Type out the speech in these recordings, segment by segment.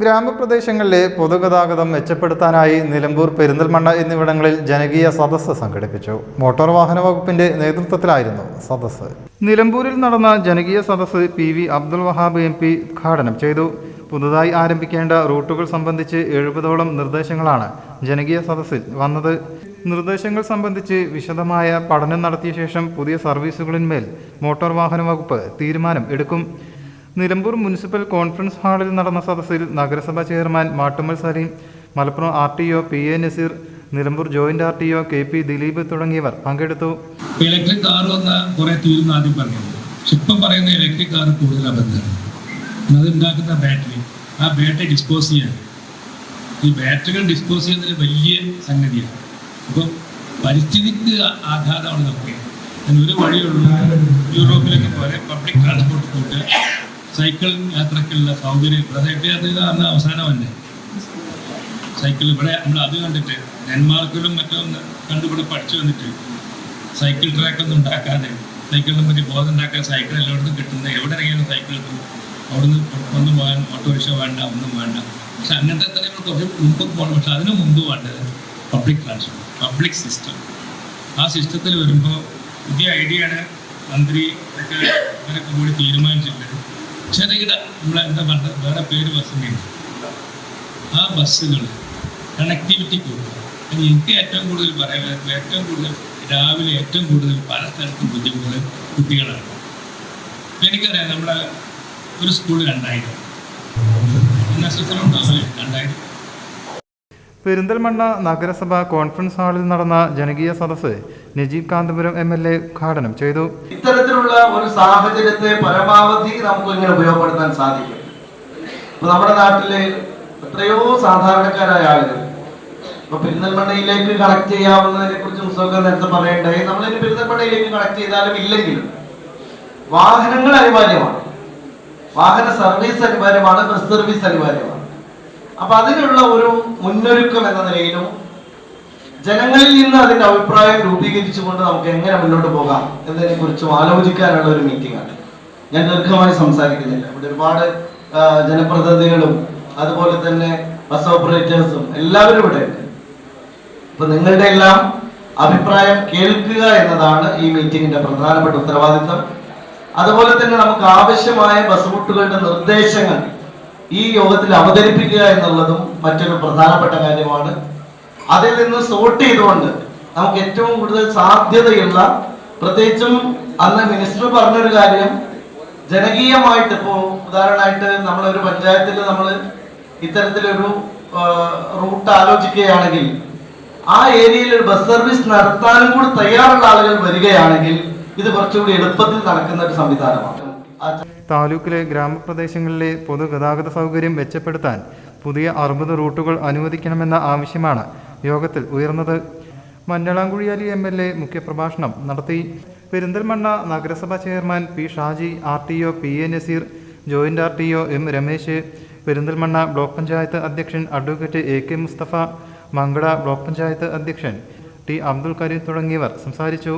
ഗ്രാമപ്രദേശങ്ങളിലെ പൊതുഗതാഗതം മെച്ചപ്പെടുത്താനായി നിലമ്പൂർ പെരിന്തൽമണ്ണ എന്നിവിടങ്ങളിൽ ജനകീയ സദസ്സ് സംഘടിപ്പിച്ചു. മോട്ടോർ വാഹന വകുപ്പിന്റെ നേതൃത്വത്തിലായിരുന്നു സദസ്സ്. നിലമ്പൂരിൽ നടന്ന ജനകീയ സദസ്സ് P V Abdul Wahab M P ഉദ്ഘാടനം ചെയ്തു. പുതുതായി ആരംഭിക്കേണ്ട റൂട്ടുകൾ സംബന്ധിച്ച് എഴുപതോളം നിർദ്ദേശങ്ങളാണ് ജനകീയ സദസ്സിൽ വന്നത്. നിർദ്ദേശങ്ങൾ സംബന്ധിച്ച് വിശദമായ പഠനം നടത്തിയ ശേഷം പുതിയ സർവീസുകളിന്മേൽ മോട്ടോർ വാഹന വകുപ്പ് തീരുമാനം എടുക്കും. നിലമ്പൂർ മുനിസിപ്പൽ കോൺഫറൻസ് ഹാളിൽ നടന്ന സദസ്സിൽ നഗരസഭാ chairman Mattummal Saleem Malappuram R T O P A Naseer Nilambur joint R T O K P Dileep തുടങ്ങിയവർ പങ്കെടുത്തു. ഇലക്ട്രിക് കാർ വന്ന കുറെ തീരുന്ന ആദ്യം പറഞ്ഞു ഇപ്പം പറയുന്ന ഇലക്ട്രിക് കാർ കൂടുതൽ അബദ്ധമാണ്. അത് ഉണ്ടാക്കുന്ന ബാറ്ററി ആ ബാറ്ററി ഡിസ്പോസ് ചെയ്യാൻ. ഈ ബാറ്ററികൾ ഡിസ്പോസ് ചെയ്യുന്നതിന് വലിയ സംഗതിയാണ്. അപ്പം പരിസ്ഥിതിക്ക് ആഘാതമാണ് നമുക്ക് ഒരു വഴിയുള്ള യൂറോപ്പിലൊക്കെ പോലെ പബ്ലിക് ട്രാൻസ്പോർട്ട് കൂട്ടുക സൈക്കിൾ യാത്രക്കുള്ള സൗകര്യം പ്രധാനമായിട്ട് അത് അന്ന് പറഞ്ഞ അവസാനമല്ലേ? സൈക്കിൾ ഇവിടെ നമ്മൾ അത് കണ്ടിട്ട് ഡെൻമാർക്കിലും മറ്റും കണ്ടുപിടി പഠിച്ചു വന്നിട്ട് സൈക്കിൾ ട്രാക്ക് ഒന്നും ഉണ്ടാക്കാതെ സൈക്കിളിനെ പറ്റി ബോധം ഉണ്ടാക്കാൻ സൈക്കിൾ എല്ലായിടത്തും കിട്ടുന്നത് എവിടെ ഇറങ്ങിയാലും സൈക്കിൾ കിട്ടും. അവിടുന്ന് ഒന്നും പോകാൻ ഓട്ടോറിക്ഷ വേണ്ട ഒന്നും വേണ്ട. പക്ഷെ അങ്ങനത്തെ തന്നെ നമ്മൾ കുറച്ച് മുമ്പ് പോകണം പക്ഷെ അതിന് മുമ്പ് വേണ്ടത് പബ്ലിക് ട്രാൻസ്പോർട്ട് പബ്ലിക് സിസ്റ്റം ആ സിസ്റ്റത്തിൽ വരുമ്പോൾ പുതിയ ഐഡിയയാണ് മന്ത്രി ഒക്കെ ഇവരൊക്കെ കൂടി തീരുമാനിച്ചിട്ടുള്ളത്. ചെറുകിട നമ്മളെ എന്താ പറഞ്ഞത് വേറെ പേര് ബസ്സിനുണ്ട് ആ ബസ്സുകൾ കണക്ടിവിറ്റി കൊടുക്കുക അത് എനിക്ക് ഏറ്റവും കൂടുതൽ പറയാൻ ഏറ്റവും കൂടുതൽ രാവിലെ ഏറ്റവും കൂടുതൽ പല സ്ഥലത്തും ബുദ്ധിമുട്ട് കുട്ടികളാണ് എനിക്കറിയാം നമ്മുടെ ഒരു സ്കൂൾ രണ്ടായിരം. നക്ഷത്രമുണ്ടാവില്ലേ രണ്ടായിരം. പെരിന്തൽമണ്ണ നഗരസഭ കോൺഫറൻസ് ഹാളിൽ നടന്ന ജനകീയ സദസ്സ് Najeeb Kanthapuram M L A ഉദ്ഘാടനം ചെയ്തു. ഇത്തരത്തിലുള്ള ഒരു സാഹചര്യത്തെ പരമാവധി നമുക്ക് ഇങ്ങനെ ഉപയോഗപ്പെടുത്താൻ സാധിക്കും. നമ്മുടെ നാട്ടിലെ എത്രയോ സാധാരണക്കാരായ ആളുകൾ ഇപ്പൊ പെരിന്തൽമണ്ണയിലേക്ക് കണക്ട് ചെയ്യാവുന്നതിനെ കുറിച്ച് നേരത്തെ പറയണ്ടായി. നമ്മൾ ഇനി പെരിന്തൽമണ്ണയിലേക്ക് കണക്ട് ചെയ്താലും ഇല്ലെങ്കിലും വാഹനങ്ങൾ അനിവാര്യമാണ്. വാഹന സർവീസ് അനിവാര്യമാണ് ബസ് സർവീസ് അനിവാര്യമാണ്. അപ്പൊ അതിനുള്ള ഒരു മുന്നൊരുക്കം എന്ന നിലയിലും ജനങ്ങളിൽ നിന്ന് അതിന്റെ അഭിപ്രായം രൂപീകരിച്ചുകൊണ്ട് നമുക്ക് എങ്ങനെ മുന്നോട്ട് പോകാം എന്നതിനെ കുറിച്ചും ആലോചിക്കാനുള്ള ഒരു മീറ്റിംഗ് ആണ്. ഞാൻ ദീർഘമായി സംസാരിക്കുന്നില്ല. ഇവിടെ ഒരുപാട് ജനപ്രതിനിധികളും അതുപോലെ തന്നെ ബസ് ഓപ്പറേറ്റേഴ്സും എല്ലാവരും ഇവിടെ ഉണ്ട്. അപ്പൊ നിങ്ങളുടെ എല്ലാം അഭിപ്രായം കേൾക്കുക എന്നതാണ് ഈ മീറ്റിംഗിന്റെ പ്രധാനപ്പെട്ട ഉത്തരവാദിത്തം. അതുപോലെ തന്നെ നമുക്ക് ആവശ്യമായ ബസ് റൂട്ടുകളുടെ നിർദ്ദേശങ്ങൾ ഈ യോഗത്തിൽ അവതരിപ്പിക്കുക എന്നുള്ളതും മറ്റൊരു പ്രധാനപ്പെട്ട കാര്യമാണ്. അതിൽ നിന്ന് സോർട്ട് ചെയ്തുകൊണ്ട് നമുക്ക് ഏറ്റവും കൂടുതൽ സാധ്യതയുള്ള പ്രത്യേകിച്ചും അന്ന് മിനിസ്റ്റർ പറഞ്ഞൊരു കാര്യം ജനകീയമായിട്ട് ഇപ്പോൾ ഉദാഹരണമായിട്ട് ഒരു പഞ്ചായത്തിൽ നമ്മൾ ഇത്തരത്തിലൊരു റൂട്ട് ആലോചിക്കുകയാണെങ്കിൽ ആ ഏരിയയിൽ ഒരു ബസ് സർവീസ് നടത്താനും കൂടി തയ്യാറുള്ള ആളുകൾ വരികയാണെങ്കിൽ ഇത് കുറച്ചുകൂടി എളുപ്പത്തിൽ നടക്കുന്ന ഒരു സംവിധാനമാണ്. താലൂക്കിലെ ഗ്രാമപ്രദേശങ്ങളിലെ പൊതുഗതാഗത സൗകര്യം മെച്ചപ്പെടുത്താൻ പുതിയ അറുപത് റൂട്ടുകൾ അനുവദിക്കണമെന്ന ആവശ്യമാണ് യോഗത്തിൽ ഉയർന്നത്. മഞ്ഞളാംകുഴിയാലി എം എൽ എ മുഖ്യപ്രഭാഷണം നടത്തി. പെരിന്തൽമണ്ണ നഗരസഭാ chairman P Shaji R T O P A Naseer joint R T O M Ramesh Perinthalmanna block panchayat അധ്യക്ഷൻ advocate A K Mustafa Mankada block panchayat അധ്യക്ഷൻ ടി അബ്ദുൽ കരീം തുടങ്ങിയവർ സംസാരിച്ചു.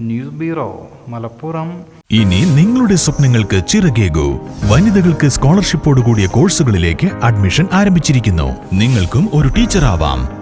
News bureau Malappuram. ഇനി നിങ്ങളുടെ സ്വപ്നങ്ങൾക്ക് ചിറകേകൂ. വനിതകൾക്ക് സ്കോളർഷിപ്പോടുകൂടിയ കോഴ്സുകളിലേക്ക് അഡ്മിഷൻ ആരംഭിച്ചിരിക്കുന്നു. നിങ്ങൾക്കും ഒരു ടീച്ചർ ആവാം